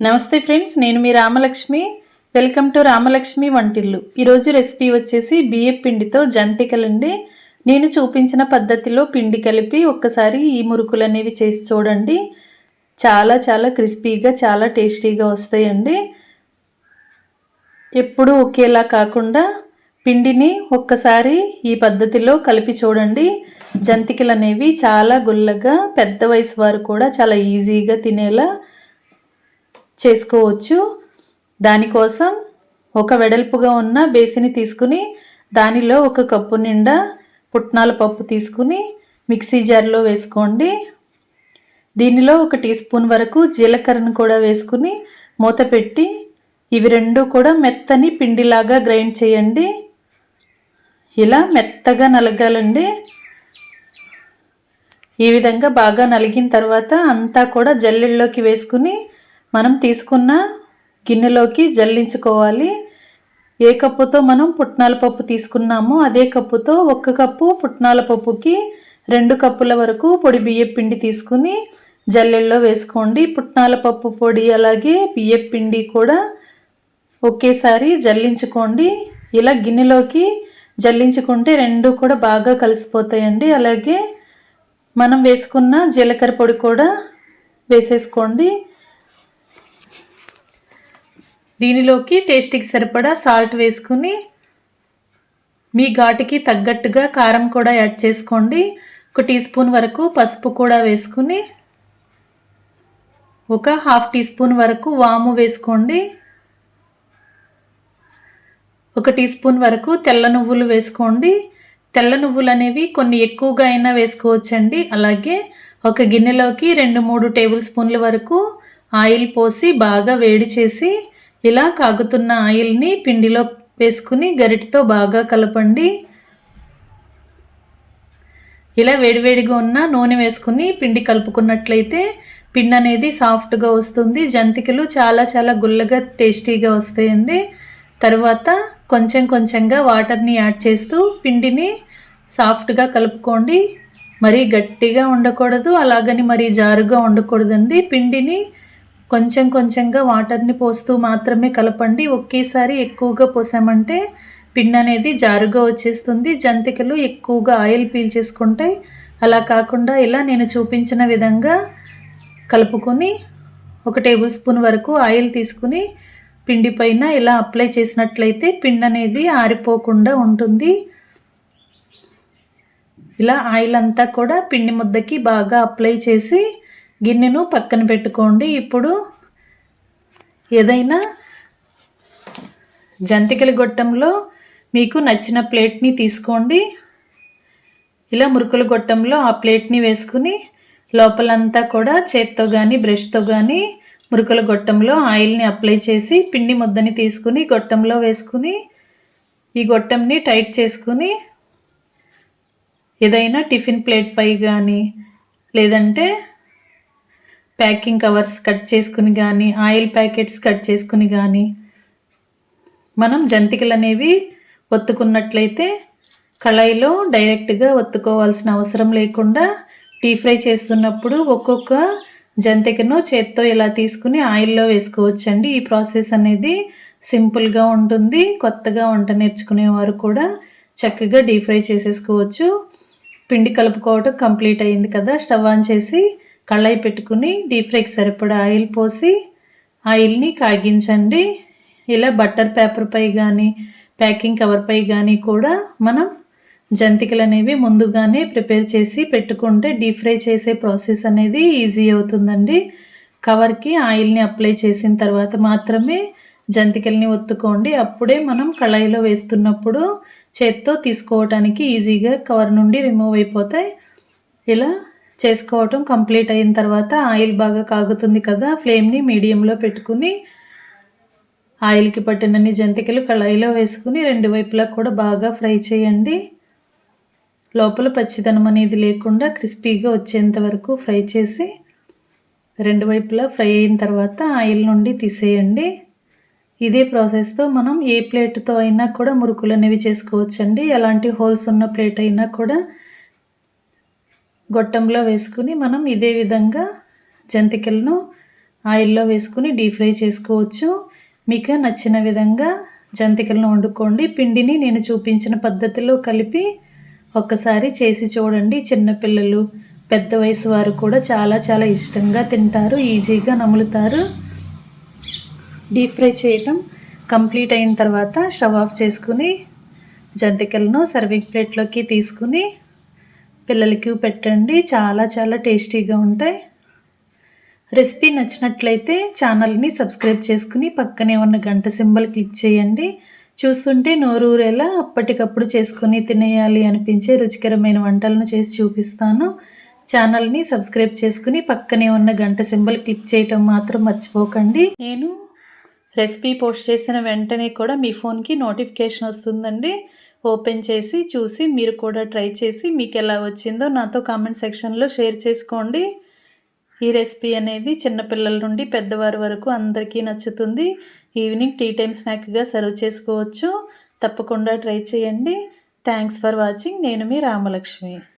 నమస్తే ఫ్రెండ్స్ నేను మీ రామలక్ష్మి. వెల్కమ్ టు రామలక్ష్మి వంటిల్లు. ఈరోజు రెసిపీ వచ్చేసి బియ్యం పిండితో జంతికలండి. నేను చూపించిన పద్ధతిలో పిండి కలిపి ఒక్కసారి ఈ మురుకులు అనేవి చేసి చూడండి. చాలా చాలా క్రిస్పీగా చాలా టేస్టీగా వస్తాయండి. ఎప్పుడూ ఒకేలా కాకుండా పిండిని ఒక్కసారి ఈ పద్ధతిలో కలిపి చూడండి. జంతికలు అనేవి చాలా గుల్లగా పెద్ద వయసు వారు కూడా చాలా ఈజీగా తినేలా చేసుకోవచ్చు. దానికోసం ఒక వెడల్పుగా ఉన్న బేసిని తీసుకుని దానిలో ఒక కప్పు నిండా పుట్నాల పప్పు తీసుకుని మిక్సీ జార్లో వేసుకోండి. దీనిలో ఒక టీ స్పూన్ వరకు జీలకర్రను కూడా వేసుకుని మూత పెట్టి ఇవి రెండు కూడా మెత్తని పిండిలాగా గ్రైండ్ చేయండి. ఇలా మెత్తగా నలగాలండి. ఈ విధంగా బాగా నలిగిన తర్వాత అంతా కూడా జల్లెల్లోకి వేసుకుని మనం తీసుకున్న గిన్నెలోకి జల్లించుకోవాలి. ఏ కప్పుతో మనం పుట్నాల పప్పు తీసుకున్నామో అదే కప్పుతో ఒక్క కప్పు పుట్నాల పప్పుకి రెండు కప్పుల వరకు పొడి బియ్యం పిండి తీసుకుని జల్లెల్లో వేసుకోండి. పుట్నాల పప్పు పొడి అలాగే బియ్యం పిండి కూడా ఒకేసారి జల్లించుకోండి. ఇలా గిన్నెలోకి జల్లించుకుంటే రెండు కూడా బాగా కలిసిపోతాయండి. అలాగే మనం వేసుకున్న జీలకర్ర పొడి కూడా వేసేసుకోండి. దీనిలోకి టేస్ట్కి సరిపడా సాల్ట్ వేసుకుని మీ ఘాటుకి తగ్గట్టుగా కారం కూడా యాడ్ చేసుకోండి. ఒక టీ స్పూన్ వరకు పసుపు కూడా వేసుకుని ఒక హాఫ్ టీ స్పూన్ వరకు వాము వేసుకోండి. ఒక టీ స్పూన్ వరకు తెల్ల నువ్వులు వేసుకోండి. తెల్ల నువ్వులు అనేవి కొన్ని ఎక్కువగా అయినా వేసుకోవచ్చండి. అలాగే ఒక గిన్నెలోకి రెండు మూడు టేబుల్ స్పూన్ల వరకు ఆయిల్ పోసి బాగా వేడి చేసి ఇలా కాగుతున్న ఆయిల్ని పిండిలో వేసుకుని గరిటితో బాగా కలపండి. ఇలా వేడివేడిగా ఉన్న నూనె వేసుకుని పిండి కలుపుకున్నట్లయితే పిండి అనేది సాఫ్ట్గా వస్తుంది. జంతికలు చాలా చాలా గుల్లగా టేస్టీగా వస్తాయండి. తర్వాత కొంచెం కొంచెంగా వాటర్ని యాడ్ చేస్తూ పిండిని సాఫ్ట్గా కలుపుకోండి. మరీ గట్టిగా ఉండకూడదు అలాగని మరీ జారుగా ఉండకూడదండి. పిండిని కొంచెం కొంచెంగా వాటర్ని పోస్తూ మాత్రమే కలపండి. ఒకేసారి ఎక్కువగా పోసామంటే పిండి అనేది జారుగా వచ్చేస్తుంది. జంతికలు ఎక్కువగా ఆయిల్ పీల్చేసుకుంటాయి అలా కాకుండా ఇలా నేను చూపించిన విధంగా కలుపుకొని ఒక టేబుల్ స్పూన్ వరకు ఆయిల్ తీసుకుని పిండి పైన ఇలా అప్లై చేసినట్లయితే పిండి అనేది ఆరిపోకుండా ఉంటుంది. ఇలా ఆయిల్ అంతా కూడా పిండి ముద్దకి బాగా అప్లై చేసి గిన్నెను పక్కన పెట్టుకోండి. ఇప్పుడు ఏదైనా జంతికల గొట్టంలో మీకు నచ్చిన ప్లేట్ని తీసుకోండి. ఇలా మురుకుల గొట్టంలో ఆ ప్లేట్ని వేసుకుని లోపలంతా కూడా చేత్తో కానీ బ్రష్తో కానీ మురుకుల గొట్టంలో ఆయిల్ని అప్లై చేసి పిండి ముద్దని తీసుకుని గొట్టంలో వేసుకుని ఈ గొట్టంని టైట్ చేసుకుని ఏదైనా టిఫిన్ ప్లేట్ పై కానీ లేదంటే ప్యాకింగ్ కవర్స్ కట్ చేసుకుని కానీ ఆయిల్ ప్యాకెట్స్ కట్ చేసుకుని కానీ మనం జంతికలు అనేవి ఒత్తుకున్నట్లయితే కళాయిలో డైరెక్ట్గా ఒత్తుకోవాల్సిన అవసరం లేకుండా డీప్ ఫ్రై చేస్తున్నప్పుడు ఒక్కొక్క జంతికను చేత్తో ఇలా తీసుకుని ఆయిల్లో వేసుకోవచ్చండి. ఈ ప్రాసెస్ అనేది సింపుల్గా ఉంటుంది. కొత్తగా వంట నేర్చుకునేవారు కూడా చక్కగా డీప్ ఫ్రై చేసేసుకోవచ్చు. పిండి కలుపుకోవటం కంప్లీట్ అయింది కదా స్టవ్ ఆన్ చేసి కళాయి పెట్టుకుని డీప్ ఫ్రైకి సరిపడా ఆయిల్ పోసి ఆయిల్ని కాగించండి. ఇలా బట్టర్ పేపర్పై కానీ ప్యాకింగ్ కవర్పై కానీ కూడా మనం జంతికలు అనేవి ముందుగానే ప్రిపేర్ చేసి పెట్టుకుంటే డీప్ ఫ్రై చేసే ప్రాసెస్ అనేది ఈజీ అవుతుందండి. కవర్కి ఆయిల్ని అప్లై చేసిన తర్వాత మాత్రమే జంతికల్ని ఒత్తుకోండి. అప్పుడే మనం కళాయిలో వేస్తున్నప్పుడు చేత్తో తీసుకోవటానికి ఈజీగా కవర్ నుండి రిమూవ్ అయిపోతాయి. ఇలా చేసుకోవటం కంప్లీట్ అయిన తర్వాత ఆయిల్ బాగా కాగుతుంది కదా ఫ్లేమ్ని మీడియంలో పెట్టుకుని ఆయిల్కి పట్టినన్ని జంతికలు కళాయిలో వేసుకుని రెండు వైపులా కూడా బాగా ఫ్రై చేయండి. లోపల పచ్చిదనం అనేది లేకుండా క్రిస్పీగా వచ్చేంత వరకు ఫ్రై చేసి రెండు వైపులా ఫ్రై అయిన తర్వాత ఆయిల్ నుండి తీసేయండి. ఇదే ప్రాసెస్తో మనం ఏ ప్లేట్తో అయినా కూడా మురుకులు అనేవి చేసుకోవచ్చండి. ఎలాంటి హోల్స్ ఉన్న ప్లేట్ అయినా కూడా గొట్టంలో వేసుకుని మనం ఇదే విధంగా జంతికలను ఆయిల్లో వేసుకుని డీప్ ఫ్రై చేసుకోవచ్చు. మీకు నచ్చిన విధంగా జంతికలను వండుకోండి. పిండిని నేను చూపించిన పద్ధతిలో కలిపి ఒక్కసారి చేసి చూడండి. చిన్నపిల్లలు పెద్ద వయసు వారు కూడా చాలా చాలా ఇష్టంగా తింటారు. ఈజీగా నములుతారు. డీప్ ఫ్రై చేయటం కంప్లీట్ అయిన తర్వాత స్టవ్ ఆఫ్ చేసుకుని జంతికలను సర్వింగ్ ప్లేట్లోకి తీసుకుని పిల్లలకి పెట్టండి. చాలా చాలా టేస్టీగా ఉంటాయి. రెసిపీ నచ్చినట్లయితే ఛానల్ని సబ్స్క్రైబ్ చేసుకుని పక్కనే ఉన్న గంట సింబల్ క్లిక్ చేయండి. చూస్తుంటే నోరూరేలా అప్పటికప్పుడు చేసుకొని తినేయాలి అనిపించే రుచికరమైన వంటలను చేసి చూపిస్తాను. ఛానల్ని సబ్స్క్రైబ్ చేసుకుని పక్కనే ఉన్న గంట సింబల్ క్లిక్ చేయటం మాత్రం మర్చిపోకండి. నేను రెసిపీ పోస్ట్ చేసిన వెంటనే కూడా మీ ఫోన్కి నోటిఫికేషన్ వస్తుందండి. ఓపెన్ చేసి చూసి మీరు కూడా ట్రై చేసి మీకు ఎలా వచ్చిందో నాతో కామెంట్ సెక్షన్లో షేర్ చేసుకోండి. ఈ రెసిపీ అనేది చిన్నపిల్లల నుండి పెద్దవారి వరకు అందరికీ నచ్చుతుంది. ఈవినింగ్ టీ టైం స్నాక్గా సర్వ్ చేసుకోవచ్చు. తప్పకుండా ట్రై చేయండి. Thanks for watching. నేను మీ రామలక్ష్మి.